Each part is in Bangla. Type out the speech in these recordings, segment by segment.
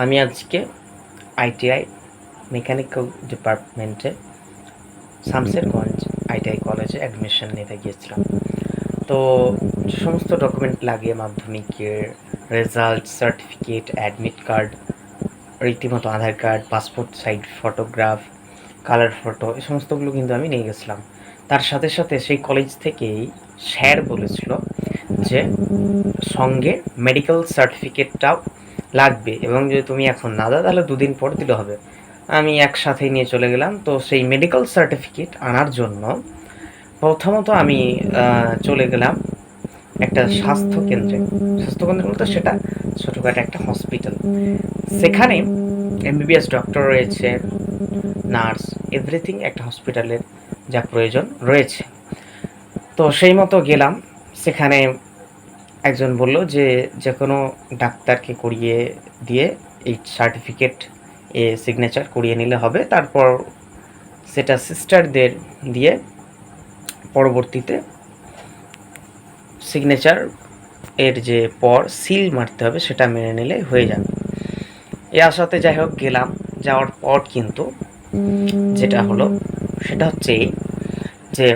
আমি আজকে আইটিআই মেকানিক্যাল ডিপার্টমেন্টে শামসেরগঞ্জ আইটিআই কলেজে অ্যাডমিশন নিতে গিয়েছিলাম। তো সমস্ত ডকুমেন্ট লাগে মাধ্যমিকের রেজাল্ট সার্টিফিকেট অ্যাডমিট কার্ড রীতিমতো Aadhaar card passport size photograph colour photo এই সমস্তগুলো কিন্তু আমি নিয়ে গেছিলাম। তার সাথে সাথে সেই কলেজ থেকেই স্যার বলেছিল যে সঙ্গে মেডিকেল সার্টিফিকেটটাও লাগবে। এবং যদি তুমি এখন না দাও, তাহলে দুদিন পর দিলে হবে। আমি একসাথেই নিয়ে চলে গেলাম। তো সেই মেডিকেল সার্টিফিকেট আনার জন্য প্রথমত আমি চলে গেলাম একটা স্বাস্থ্য কেন্দ্রে। স্বাস্থ্য কেন্দ্র বলতে সেটা ছোটোখাটো একটা হসপিটাল সেখানে এমবিবিএস ডক্টর রয়েছে নার্স এভরিথিং একটা হসপিটালের যা প্রয়োজন রয়েছে। তো সেই মতো গেলাম। সেখানে একজন বলল যে যে কোনো ডাক্তারকে করিয়ে দিয়ে এই সার্টিফিকেট এ সিগনেচার করিয়ে নিলে হবে। তারপর সেটা সিস্টারদের দিয়ে পরবর্তীতে সিগনেচার এর যে পর সিল মারতে হবে সেটা মেনে নিলে হয়ে যাবে। এ আশাতে যাই হোক গেলাম যাওয়ার পর কিন্তু যেটা হলো সেটা হচ্ছে এই যে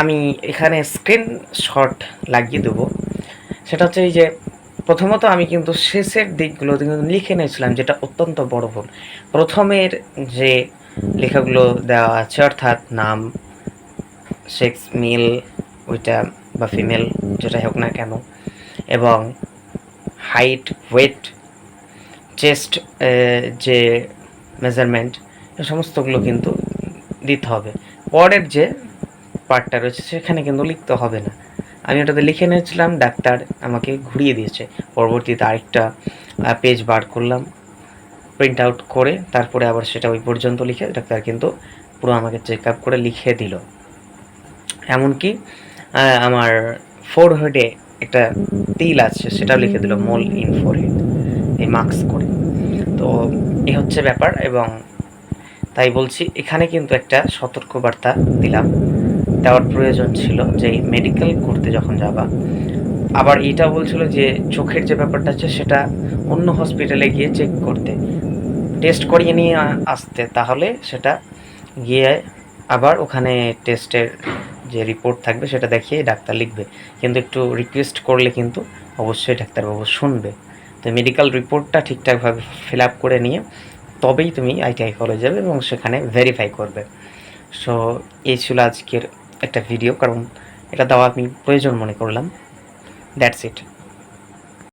আমি এখানে স্ক্রিন শট লাগিয়ে দেবো। সেটা হচ্ছে এই যে, প্রথমত আমি কিন্তু শেষের দিকগুলো কিন্তু লিখে নিয়েছিলাম, যেটা অত্যন্ত বড় ভুল। প্রথমের যে লেখাগুলো দেওয়া আছে, অর্থাৎ নাম সেক্স মেল ওইটা বা ফিমেল যেটাই হোক না কেন, এবং হাইট ওয়েট চেস্ট যে মেজারমেন্ট সমস্তগুলো কিন্তু দিতে হবে। পরের যে পার্টটা রয়েছে, সেখানে কিন্তু লিখতে হবে না। আমি ওটাতে লিখে নিয়েছিলাম, ডাক্তার আমাকে ঘুরিয়ে দিয়েছে। পরবর্তীতে আরেকটা পেজ বার করলাম প্রিন্ট আউট করে, তারপরে আবার সেটা ওই পর্যন্ত লিখে ডাক্তার কিন্তু পুরো আমাকে চেক আপ করে লিখে দিল। এমনকি আমার ফোর হেডে একটা তিল আছে, সেটাও লিখে দিল মোল ইন ফোর হেড এই মার্কস করে। তো, এ হচ্ছে ব্যাপার এবং তাই বলছি, এখানে কিন্তু একটা সতর্কবার্তা দিলাম। দেওয়ার প্রয়োজন ছিল যে মেডিকেল করতে যখন যাবা। আবার এটা বলছিল যে চোখের যে ব্যাপারটা আছে সেটা অন্য হসপিটালে গিয়ে চেক করতে। টেস্ট করিয়ে নিয়ে আসতে, তাহলে সেটা গিয়ে আবার ওখানে টেস্টের যে রিপোর্ট থাকবে সেটা দেখিয়ে ডাক্তার লিখবে। কিন্তু একটু রিকোয়েস্ট করলে কিন্তু অবশ্যই ডাক্তারবাবু শুনবে। তো মেডিকেল রিপোর্টটা ঠিকঠাকভাবে ফিল আপ করে নিয়ে তবেই তুমি আইটিআই কলেজ যাবে এবং সেখানে ভেরিফাই করবে। সো এই ছিল আজকের একটা ভিডিও কারণ এটা দেওয়া আমি প্রয়োজন মনে করলাম। That's it